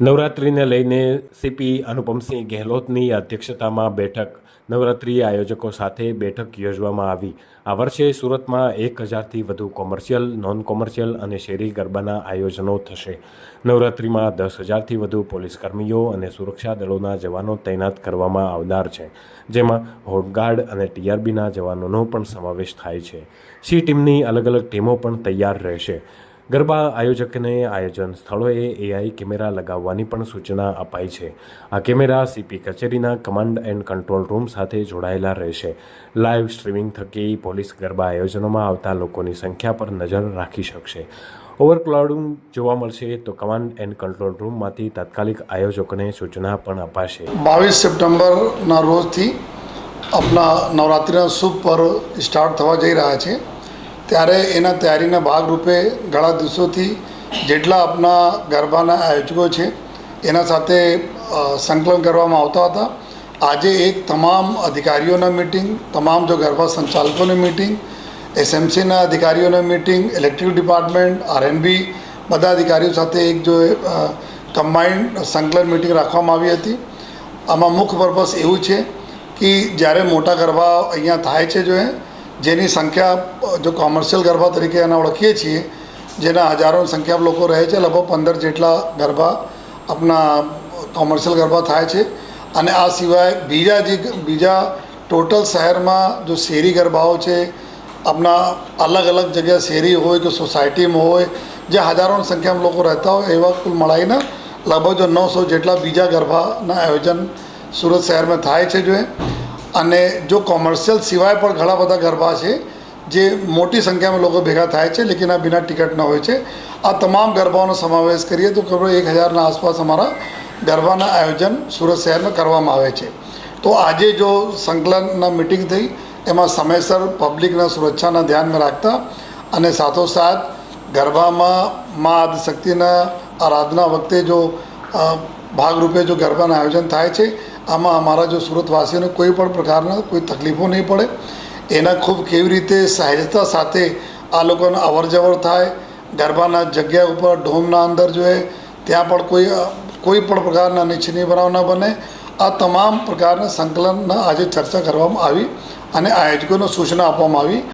નવરાત્રિને લઈને સીપી અનુપમસિંહ ગેહલોતની અધ્યક્ષતામાં બેઠક. નવરાત્રિ આયોજકો સાથે બેઠક યોજવામાં આવી. આ વર્ષે સુરતમાં એક હજારથી વધુ કોમર્શિયલ નોન કોમર્શિયલ અને શેરી ગરબાના આયોજનો થશે. નવરાત્રિમાં દસ હજારથી વધુ પોલીસ કર્મીઓ અને સુરક્ષા દળોના જવાનો તૈનાત કરવામાં આવનાર છે. જેમાં હોમગાર્ડ અને ટીઆરબીના જવાનોનો પણ સમાવેશ થાય છે. સી ટીમની અલગ અલગ ટીમો પણ તૈયાર રહેશે. ગરબા આયોજકને આયોજન સ્થળોએ એઆઈ કેમેરા લગાવવાની પણ સૂચના અપાઈ છે. આ કેમેરા સીપી કચેરીના કમાન્ડ એન્ડ કંટ્રોલ રૂમ સાથે જોડાયેલા રહેશે. લાઈવ સ્ટ્રીમિંગ થકી પોલીસ ગરબા આયોજનોમાં આવતા લોકોની સંખ્યા પર નજર રાખી શકશે. ઓવરક્લાઉડિંગ જોવા મળશે તો કમાન્ડ એન્ડ કંટ્રોલ રૂમમાંથી તાત્કાલિક આયોજકોને સૂચના પણ અપાશે. બાવીસ સપ્ટેમ્બરના રોજથી આપણા નવરાત્રિના શુભ પર્વ સ્ટાર્ટ થવા જઈ રહ્યા છે. ત્યારે એના તૈયારીના ભાગરૂપે ઘણા દિવસોથી જેટલા આપણા ગરબાના આયોજકો છે, એના સાથે સંકલન કરવામાં આવતા હતા. આજે એક તમામ અધિકારીઓના મિટિંગ તમામ જો ગરબા સંચાલકોની મિટિંગ એસએમસીના અધિકારીઓની મિટિંગ ઇલેક્ટ્રિક ડિપાર્ટમેન્ટ આરએનબી બધા અધિકારીઓ સાથે એક જો કમ્બાઇન્ડ સંકલન મિટિંગ રાખવામાં આવી હતી. આમાં મુખ્ય પર્પસ એવું છે કે જ્યારે મોટા ગરબા અહીંયા થાય છે જો એ જેની સંખ્યા, જો કોમર્શિયલ ગરબા તરીકે એના ઓળખીએ છીએ, જેના હજારોની સંખ્યામાં લોકો રહે છે, લગભગ પંદર જેટલા ગરબા આપણા કોમર્શિયલ ગરબા થાય છે. અને આ સિવાય બીજા જે બીજા ટોટલ શહેરમાં જો શેરી ગરબાઓ છે આપણા અલગ અલગ જગ્યા શેરી હોય કે સોસાયટીમાં હોય, જે હજારોની સંખ્યામાં લોકો રહેતા હોય, એવા કુલ મળાઈને લગભગ જો નવસો જેટલા બીજા ગરબાના આયોજન સુરત શહેરમાં થાય છે જો અને જો કોમર્શિયલ સિવાય પણ ઘણા બધા ગરબા છે, જે મોટી સંખ્યામાં લોકો ભેગા થાય છે, લેકિન આ બિના ટિકિટના હોય છે. આ તમામ ગરબાઓનો સમાવેશ કરીએ તો ખબર એક હજારના આસપાસ અમારા ગરબાના આયોજન સુરત શહેરમાં કરવામાં આવે છે. તો આજે જો સંકલનના મિટિંગ થઈ, એમાં સમયસર પબ્લિકના સુરક્ષાના ધ્યાનમાં રાખતા અને સાથોસાથ ગરબામાં મા આદિશક્તિના આરાધના વખતે જો ભાગરૂપે જો ગરબાના આયોજન થાય છે, આમાં અમારા જો સુરતવાસીઓને કોઈ પણ પ્રકારના કોઈ તકલીફો નહીં પડે. એના ખૂબ કેવી રીતે સહેજતા સાથે આ લોકોને અવર જવર થાય, ગરબાના જગ્યા ઉપર ઢોમના અંદર જો ત્યાં પણ કોઈ કોઈ પણ પ્રકારના અનિચ્છનીય બનાવ ન બને. આ તમામ પ્રકારના સંકલનના આજે ચર્ચા કરવામાં આવી અને આયોજકોને સૂચના આપવામાં આવી.